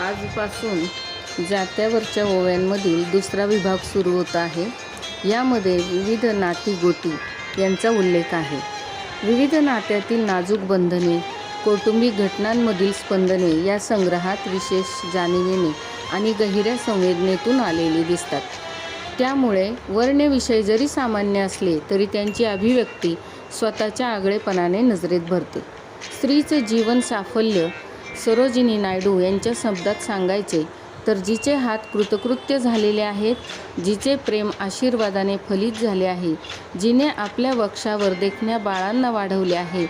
आजपासून जात्यावरच्या ओव्यांमधील दुसरा विभाग सुरू होत आहे. यामध्ये विविध नाती गोटी यांचा उल्लेख आहे. विविध नात्यातील नाजूक बंधने कौटुंबिक घटनांमधील स्पंदने या संग्रहात विशेष जाणिवेने आणि गहिऱ्या संवेदनेतून आलेली दिसतात. त्यामुळे वर्णविषय जरी सामान्य असले तरी त्यांची अभिव्यक्ती स्वतःच्या आगळेपणाने नजरेत भरते. स्त्रीचे जीवन साफल्य सरोजिनी नायडू यांच्या शब्दात सांगायचे तर जिचे हात कृतकृत्य झालेले आहेत जिचे प्रेम आशीर्वादाने फलित झाले आहे जिने आपल्या वक्षावर देखण्या बाळांना वाढवले आहे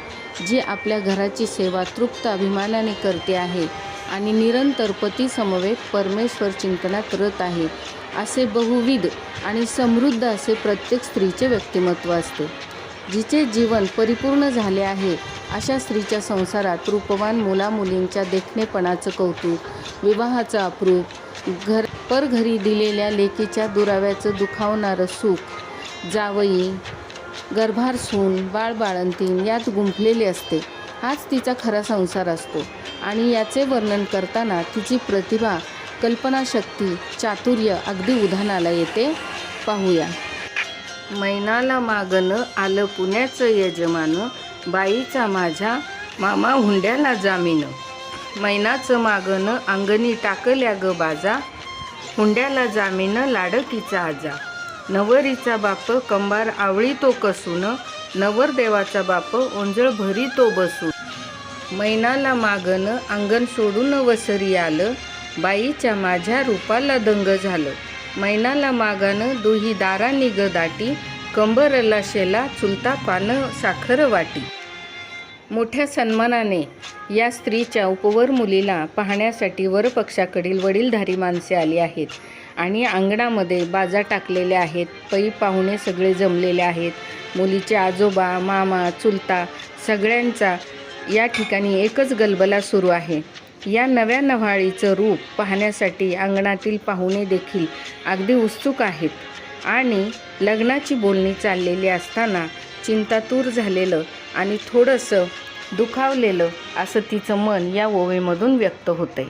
जी आपल्या घराची सेवा तृप्त अभिमानाने करते आहे आणि निरंतर पतीसमवेत परमेश्वर चिंतनात रत आहे असे बहुविध आणि समृद्ध असे प्रत्येक स्त्रीचे व्यक्तिमत्व असते. जिचे जीवन परिपूर्ण झाले आहे अशा स्त्रीच्या संसारात रूपवान मुलामुलींच्या देखणेपणाचं कौतुक विवाहाचं अप्रूप घर परघरी दिलेल्या लेकीच्या दुराव्याचं दुखावणारं सुख जावई गर्भार सून बाळबाळंतीन यात गुंफलेली असते. हाच तिचा खरा संसार असतो आणि याचे वर्णन करताना तिची प्रतिभा कल्पनाशक्ती चातुर्य अगदी उधाणाला येते. पाहूया. मैनाला मागणं आलं पुण्याचं यजमान बाईचा माझ्या मामा हुंड्याला जामीन. मैनाचं मागणं अंगणी टाकल्या ग बाजा हुंड्याला जामीन लाडकीचा आजा. नवरीचा बाप कंबार आवळी तो कसून नवरदेवाचा बाप ओंजळ भरी तो बसून. मैनाला मागणं अंगण सोडून वसरी आलं बाईच्या माझ्या रूपाला दंग झालं. मैनाला मागानं दुही दारा ग दाटी कंबरला शेला चुलता पानं साखर वाटी. मोठ्या सन्मानाने या स्त्रीच्या उपवर मुलीला पाहण्यासाठी वरपक्षाकडील वडीलधारी माणसे आली आहेत आणि अंगणामध्ये बाजा टाकलेले आहेत पै पाहुणे सगळे जमलेले आहेत. मुलीचे आजोबा मामा चुलता सगळ्यांचा या ठिकाणी एकच गलबला सुरू आहे. या नव्या नव्हाळीचं रूप पाहण्यासाठी अंगणातील पाहुणे देखील अगदी उत्सुक आहेत. आणि लग्नाची बोलणी चाललेली असताना चिंतातूर झालेलं आणि थोडंसं दुखावलेलं असं तिचं मन या ओवेमधून व्यक्त होतंय.